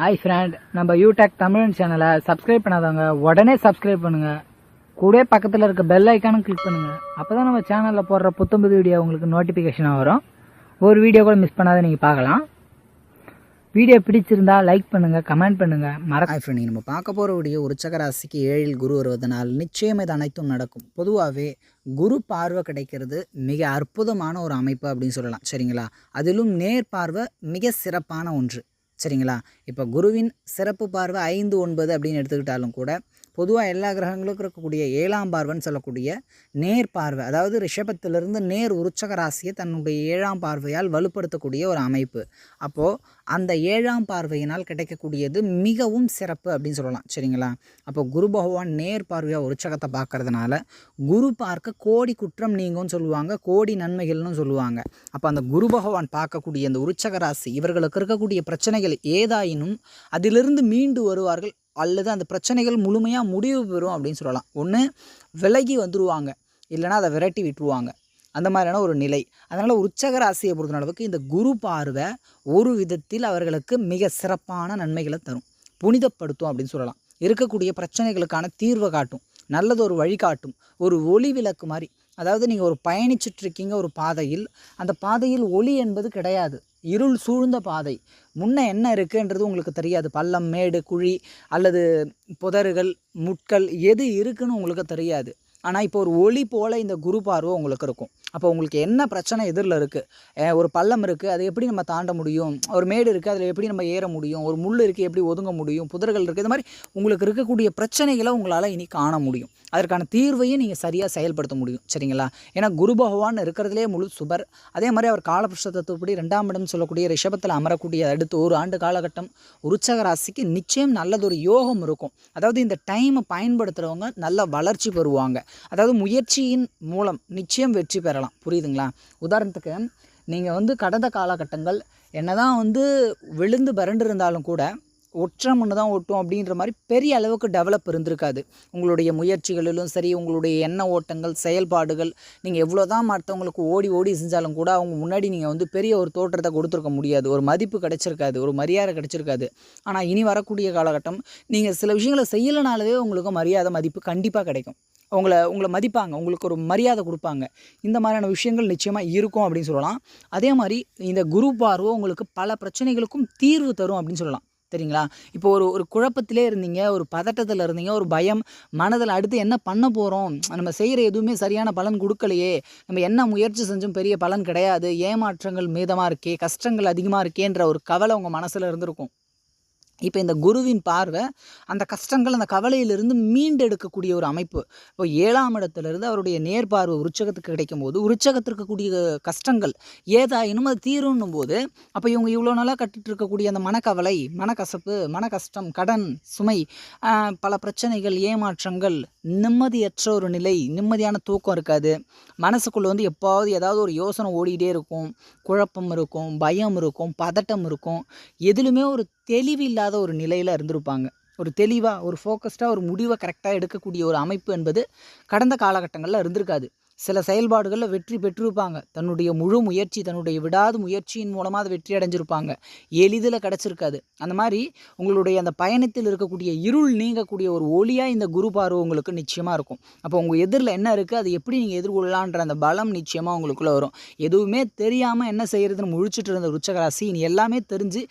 Hi friend நம்ம யூடெக் தமிழ் சேனலை subscribe பண்ணாதவங்க உடனே சப்ஸ்கிரைப் பண்ணுங்க. கூட பக்கத்தில் இருக்க பெல் ஐக்கானும் கிளிக் பண்ணுங்க. அப்பதான் நம்ம சேனலில் போடுற புத்தம்புது வீடியோ உங்களுக்கு நோட்டிஃபிகேஷனாக வரும். ஒரு வீடியோ கூட மிஸ் பண்ணாத நீங்கள் பார்க்கலாம். வீடியோ பிடிச்சிருந்தா லைக் பண்ணுங்க கமெண்ட் பண்ணுங்க. மறக்க ஃப்ரெண்ட் நம்ம பார்க்க போகிற வீடியோ உச்சகராசிக்கு ஏழில் குரு வருவதனால் நிச்சயம் இது அனைத்தும் நடக்கும். பொதுவாகவே குரு பார்வை கிடைக்கிறது மிக அற்புதமான ஒரு அமைப்பு அப்படின்னு சொல்லலாம். சரிங்களா? அதிலும் நேர் பார்வை மிக சிறப்பான ஒன்று. சரிங்களா? இப்போ குருவின் சிறப்பு பார்வை ஐந்து ஒன்பது அப்படின்னு எடுத்துக்கிட்டாலும் கூட பொதுவாக எல்லா கிரகங்களுக்கும் இருக்கக்கூடிய ஏழாம் பார்வைன்னு சொல்லக்கூடிய நேர் பார்வை அதாவது ரிஷபத்திலிருந்து நேர் உருச்சக ராசியை தன்னுடைய ஏழாம் பார்வையால் வலுப்படுத்தக்கூடிய ஒரு அமைப்பு. அப்போது அந்த ஏழாம் பார்வையினால் கிடைக்கக்கூடியது மிகவும் சிறப்பு அப்படின்னு சொல்லலாம் சரிங்களா? அப்போ குரு பகவான் நேர் பார்வையாக உற்சகத்தை பார்க்கறதுனால குரு பார்க்க கோடி குற்றம் நீங்கும்னு சொல்லுவாங்க கோடி நன்மைகள்னு சொல்லுவாங்க. அப்போ அந்த குரு பகவான் பார்க்கக்கூடிய அந்த உற்சக ராசி இவர்களுக்கு இருக்கக்கூடிய பிரச்சனைகள் ஏதாயினும் அதிலிருந்து மீண்டு வருவார்கள் அல்லது அந்த பிரச்சனைகள் முழுமையாக முடிவு பெறும் அப்படின்னு சொல்லலாம். ஒன்று விலகி வந்துடுவாங்க இல்லைன்னா அதை விரட்டி விட்டுருவாங்க. அந்த மாதிரியான ஒரு நிலை. அதனால் உற்சக ராசியை பொறுத்த அளவுக்கு இந்த குரு பார்வை ஒரு விதத்தில் அவர்களுக்கு மிக சிறப்பான நன்மைகளை தரும். புனிதப்படுத்தும் அப்படின்னு சொல்லலாம். இருக்கக்கூடிய பிரச்சனைகளுக்கான தீர்வை காட்டும். நல்லது ஒரு வழிகாட்டும் ஒரு ஒளி விளக்கு மாதிரி. அதாவது நீங்கள் ஒரு பயணிச்சுட்ருக்கீங்க ஒரு பாதையில். அந்த பாதையில் ஒளி என்பது கிடையாது. இருள் சூழ்ந்த பாதை. முன்ன என்ன இருக்குன்றது உங்களுக்கு தெரியாது. பள்ளம் மேடு குழி அல்லது புதறுகள் முட்கள் எது இருக்குன்னு உங்களுக்கு தெரியாது. ஆனால் இப்போ ஒரு ஒளி போல் இந்த குரு பார்வை உங்களுக்கு இருக்கும். அப்போ உங்களுக்கு என்ன பிரச்சனை எதிரில் இருக்குது ஒரு பள்ளம் இருக்குது அதை எப்படி நம்ம தாண்ட முடியும்? ஒரு மேடு இருக்குது அதில் எப்படி நம்ம ஏற முடியும்? ஒரு முள் இருக்குது எப்படி ஒதுங்க முடியும்? புதர்கள் இருக்குது இது மாதிரி உங்களுக்கு இருக்கக்கூடிய பிரச்சனைகளை உங்களால் இனி காண முடியும். அதற்கான தீர்வையும் நீங்கள் சரியாக செயல்படுத்த முடியும். சரிங்களா? ஏன்னா குரு பகவான் இருக்கிறதுலே முழு சுபர். அதே மாதிரி அவர் காலபுருஷ தத்துவப்படி ரெண்டாம் இடம் சொல்லக்கூடிய ரிஷபத்தில் அமரக்கூடிய அடுத்து ஒரு ஆண்டு காலகட்டம் உற்சக ராசிக்கு நிச்சயம் நல்லதொரு யோகம் இருக்கும். அதாவது இந்த டைமை பயன்படுத்துகிறவங்க நல்ல வளர்ச்சி பெறுவாங்க. அதாவது முயற்சியின் மூலம் நிச்சயம் வெற்றி பெறலாம். புரியுதுங்களா? உதாரணத்துக்கு நீங்கள் வந்து கடந்த காலகட்டங்கள் என்னதான் வந்து விழுந்து இருந்தாலும் கூட ஒற்றை மண்ணு தான் ஒட்டும் அப்படின்ற மாதிரி பெரிய அளவுக்கு டெவலப் இருந்திருக்காது. உங்களுடைய முயற்சிகளிலும் சரி உங்களுடைய எண்ண ஓட்டங்கள் செயல்பாடுகள் நீங்கள் எவ்வளோ தான் மற்றவங்களுக்கு ஓடி ஓடி செஞ்சாலும் கூட அவங்க முன்னாடி நீங்கள் வந்து பெரிய ஒரு தோற்றத்தை கொடுத்துருக்க முடியாது. ஒரு மதிப்பு கிடச்சிருக்காது ஒரு மரியாதை கிடச்சிருக்காது. ஆனால் இனி வரக்கூடிய காலகட்டம் நீங்கள் சில விஷயங்களை செய்யலைனாலவே உங்களுக்கு மரியாதை மதிப்பு கண்டிப்பாக கிடைக்கும். உங்களை உங்களை மதிப்பாங்க. உங்களுக்கு ஒரு மரியாதை கொடுப்பாங்க. இந்த மாதிரியான விஷயங்கள் நிச்சயமாக இருக்கும் அப்படின்னு சொல்லலாம். அதே மாதிரி இந்த குரு பார்வை உங்களுக்கு பல பிரச்சனைகளுக்கும் தீர்வு தரும் அப்படின்னு சொல்லலாம். சரிங்களா? இப்போ ஒரு ஒரு குழப்பத்திலே இருந்தீங்க ஒரு பதட்டத்தில் இருந்தீங்க ஒரு பயம் மனதில் அடுத்து என்ன பண்ண போகிறோம் நம்ம செய்கிற எதுவுமே சரியான பலன் கொடுக்கலையே. நம்ம என்ன முயற்சி செஞ்சும்? பெரிய பலன் கிடையாது. ஏமாற்றங்கள் மீதமாக இருக்கே கஷ்டங்கள் அதிகமாக இருக்கேன்ற ஒரு கவலை உங்கள் மனசில் இருந்திருக்கும். இப்போ இந்த குருவின் பார்வை அந்த கஷ்டங்கள் அந்த கவலையிலிருந்து மீண்டெடுக்கக்கூடிய ஒரு அமைப்பு. இப்போ ஏழாம் இடத்துலேருந்து அவருடைய நேர்பார்வை உற்சகத்துக்கு கிடைக்கும் போது உற்சகத்திற்கு இருக்கக்கூடிய கஷ்டங்கள் ஏதாயினும் அது தீரும்னும் போது அப்போ இவங்க இவ்வளோ நாளாக கட்டிட்டு இருக்கக்கூடிய அந்த மனக்கவலை மனக்கசப்பு மன கஷ்டம் கடன் சுமை பல பிரச்சனைகள் ஏமாற்றங்கள் நிம்மதியற்ற ஒரு நிலை நிம்மதியான தூக்கம் இருக்காது. மனசுக்குள்ளே வந்து எப்போவது ஏதாவது ஒரு யோசனை ஓடிக்கிட்டே இருக்கும். குழப்பம் இருக்கும் பயம் இருக்கும் பதட்டம் இருக்கும். எதிலுமே ஒரு தெளிவு இல்லாத இல்லாத ஒரு நிலையில் இருந்திருப்பாங்க. ஒரு தெளிவாக ஒரு ஃபோக்கஸ்டாக ஒரு முடிவை கரெக்டாக எடுக்கக்கூடிய ஒரு அமைப்பு என்பது கடந்த காலகட்டங்களில் இருந்திருக்காது. சில செயல்பாடுகளில் வெற்றி பெற்றிருப்பாங்க. தன்னுடைய முழு முயற்சி தன்னுடைய விடாத முயற்சியின் மூலமாக அது வெற்றி அடைஞ்சிருப்பாங்க. எளிதில் கிடச்சிருக்காது. அந்த மாதிரி உங்களுடைய அந்த பயணத்தில் இருக்கக்கூடிய இருள் நீங்கக்கூடிய ஒரு ஒளியாக இந்த குரு பார்வை உங்களுக்கு நிச்சயமாக இருக்கும். அப்போ உங்கள் எதிரில் என்ன இருக்குது அது எப்படி நீங்கள் எதிர்கொள்ளலான்ற அந்த பலம் நிச்சயமாக உங்களுக்குள்ளே வரும். எதுவுமே தெரியாமல் என்ன செய்கிறதுன்னு முழிச்சிட்டு இருந்த ருச்சகராசி இனி எல்லாமே தெரிஞ்சு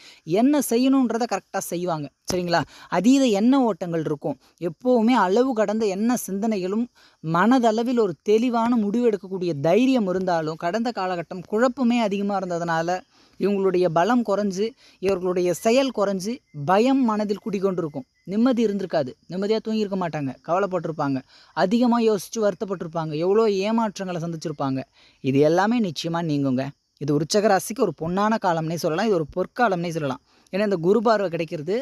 என்ன செய்யணுன்றதை கரெக்டாக செய்வாங்க. சரிங்களா? அதீத எண்ண ஓட்டங்கள் இருக்கும். எப்போவுமே அளவு கடந்த எண்ண சிந்தனைகளும் மனதளவில் ஒரு தெளிவான முடிவு எடுக்கக்கூடிய தைரியம் இருந்தாலும் கடந்த காலகட்டம் குழப்பமே அதிகமாக இருந்ததுனால இவங்களுடைய பலம் குறைஞ்சு இவர்களுடைய செயல் குறைஞ்சு பயம் மனதில் குடிக்கொண்டிருக்கும் நிம்மதி இருந்திருக்காது. நிம்மதியாக தூங்கியிருக்க மாட்டாங்க. கவலைப்பட்டிருப்பாங்க. அதிகமாக யோசித்து வருத்தப்பட்டிருப்பாங்க. எவ்வளோ ஏமாற்றங்களை சந்திச்சிருப்பாங்க. இது எல்லாமே நிச்சயமாக நீங்குங்க. இது உற்சக ராசிக்கு ஒரு பொன்னான காலம்னே சொல்லலாம். இது ஒரு பொற்காலம்னே சொல்லலாம். ஏன்னா இந்த குரு பார்வை கிடைக்கிறது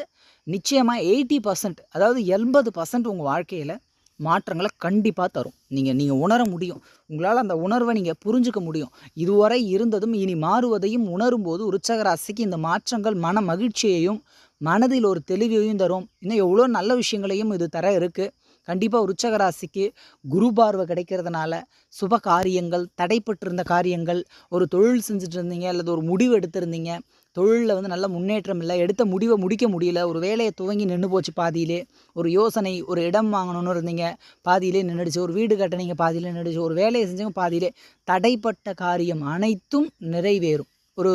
நிச்சயமாக எயிட்டி பர்சன்ட் அதாவது எண்பது பர்சன்ட் உங்கள் வாழ்க்கையில் மாற்றங்களை கண்டிப்பாக தரும். நீங்கள் நீங்கள் உணர முடியும். உங்களால் அந்த உணர்வை நீங்கள் புரிஞ்சுக்க முடியும். இதுவரை இருந்ததும் இனி மாறுவதையும் உணரும்போது உற்சகராசிக்கு இந்த மாற்றங்கள் மன மகிழ்ச்சியையும் மனதில் ஒரு தெளிவையும் தரும். இன்னும் எவ்வளோ நல்ல விஷயங்களையும் இது தர இருக்குது கண்டிப்பாக உற்சக ராசிக்கு குரு பார்வை கிடைக்கிறதுனால சுப காரியங்கள் தடைப்பட்டிருந்த காரியங்கள் ஒரு தொழில் செஞ்சுட்டு இருந்தீங்க அல்லது ஒரு முடிவு எடுத்திருந்தீங்க தொழிலில் வந்து நல்ல முன்னேற்றம் இல்லை எடுத்த முடிவை முடிக்க முடியல ஒரு வேலையை துவங்கி நின்று போச்சு பாதியிலே ஒரு யோசனை ஒரு இடம் வாங்கணும்னு இருந்தீங்க பாதியிலே நின்றுடுச்சு ஒரு வீடு கட்டினீங்க பாதியிலே நின்றுடுச்சு ஒரு வேலையை செஞ்சவங்க பாதியிலே தடைப்பட்ட காரியம் அனைத்தும் நிறைவேறும். ஒரு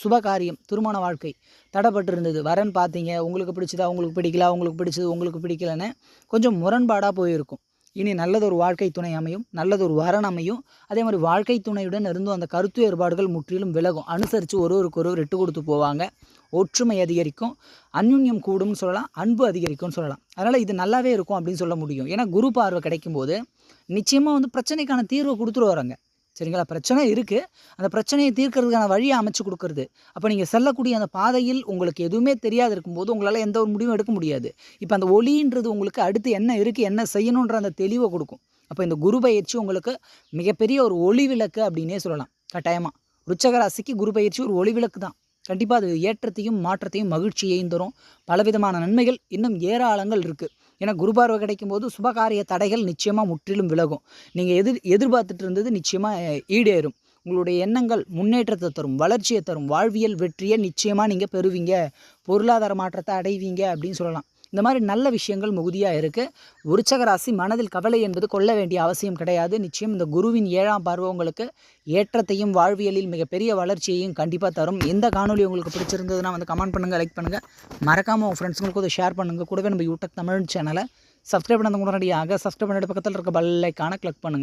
சுப காரியம் திருமண வாழ்க்கை தடைப்பட்டுருந்தது. வரன் பார்த்தீங்க உங்களுக்கு பிடிச்சதா உங்களுக்கு பிடிக்கல உங்களுக்கு பிடிச்சது உங்களுக்கு பிடிக்கலன்னு கொஞ்சம் முரண்பாடாக போயிருக்கும். இனி நல்லதொரு வாழ்க்கை துணை அமையும் நல்லதொரு வரன் அமையும். அதே மாதிரி வாழ்க்கை துணையுடன் இருந்தும் அந்த கருத்து வேறுபாடுகள் முற்றிலும் விலகும். அனுசரித்து ஒருவருக்கு ஒருவர் விட்டு கொடுத்து போவாங்க. ஒற்றுமை அதிகரிக்கும். அந்யுன்யம் கூடும்னு சொல்லலாம். அன்பு அதிகரிக்கும்னு சொல்லலாம். அதனால் இது நல்லாவே இருக்கும் அப்படின்னு சொல்ல முடியும். ஏன்னா குரு பார்வை கிடைக்கும்போது நிச்சயமாக வந்து பிரச்சனைக்கான தீர்வை கொடுத்துட்டு வராங்க சரிங்களா? பிரச்சனை இருக்குது அந்த பிரச்சனையை தீர்க்கறதுக்கான வழியை அமைச்சு கொடுக்கறது. அப்போ நீங்கள் செல்லக்கூடிய அந்த பாதையில் உங்களுக்கு எதுவுமே தெரியாது இருக்கும்போது உங்களால் எந்த ஒரு முடிவும் எடுக்க முடியாது. இப்போ அந்த ஒளின்றது உங்களுக்கு அடுத்து என்ன இருக்குது என்ன செய்யணுன்ற அந்த தெளிவை கொடுக்கும். அப்போ இந்த குரு பயிற்சி உங்களுக்கு மிகப்பெரிய ஒரு ஒளி விளக்கு அப்படின்னே சொல்லலாம். கட்டாயமாக ருச்சக ராசிக்கு குரு பயிற்சி ஒரு ஒளி விளக்கு தான். கண்டிப்பாக அது ஏற்றத்தையும் மாற்றத்தையும் மகிழ்ச்சியையும் தரும். பலவிதமான நன்மைகள். இன்னும் ஏராளங்கள் இருக்குது ஏன்னா குருபார்வை கிடைக்கும் போது சுபகாரிய தடைகள் நிச்சயமாக முற்றிலும் விலகும். நீங்கள் எதிர் எதிர்பார்த்துட்டு இருந்தது நிச்சயமாக ஈடேறும். உங்களுடைய எண்ணங்கள் முன்னேற்றத்தை தரும் வளர்ச்சியை தரும் வாழ்வியல் வெற்றியை நிச்சயமாக நீங்கள் பெறுவீங்க. பொருளாதார மாற்றத்தை அடைவீங்க அப்படின்னு சொல்லலாம். இந்த மாதிரி நல்ல விஷயங்கள் மிகுதியாக இருக்குது விருச்சக ராசி மனதில் கவலை என்பது கொள்ள வேண்டிய அவசியம் கிடையாது. நிச்சயம் இந்த குருவின் ஏழாம் பார்வை உங்களுக்கு ஏற்றத்தையும் வாழ்வியலில் மிகப்பெரிய வளர்ச்சியையும் கண்டிப்பாக தரும். இந்த காணொலி உங்களுக்கு பிடிச்சிருந்ததுன்னா வந்து கமெண்ட் பண்ணுங்கள் லைக் பண்ணுங்கள் மறக்காமல் உங்கள் ஃப்ரெண்ட்ஸுங்களுக்கு அதை ஷேர் பண்ணுங்கள் கூடவே நம்ம யூடியூப் தமிழ் சேனலை சப்ஸ்கிரைப் பண்ணாத உடனடியாக சப்ஸ்கிரைப் பண்ணிட்டு பக்கத்தில் இருக்க பல்லைக்கான கிளிக் பண்ணுங்கள்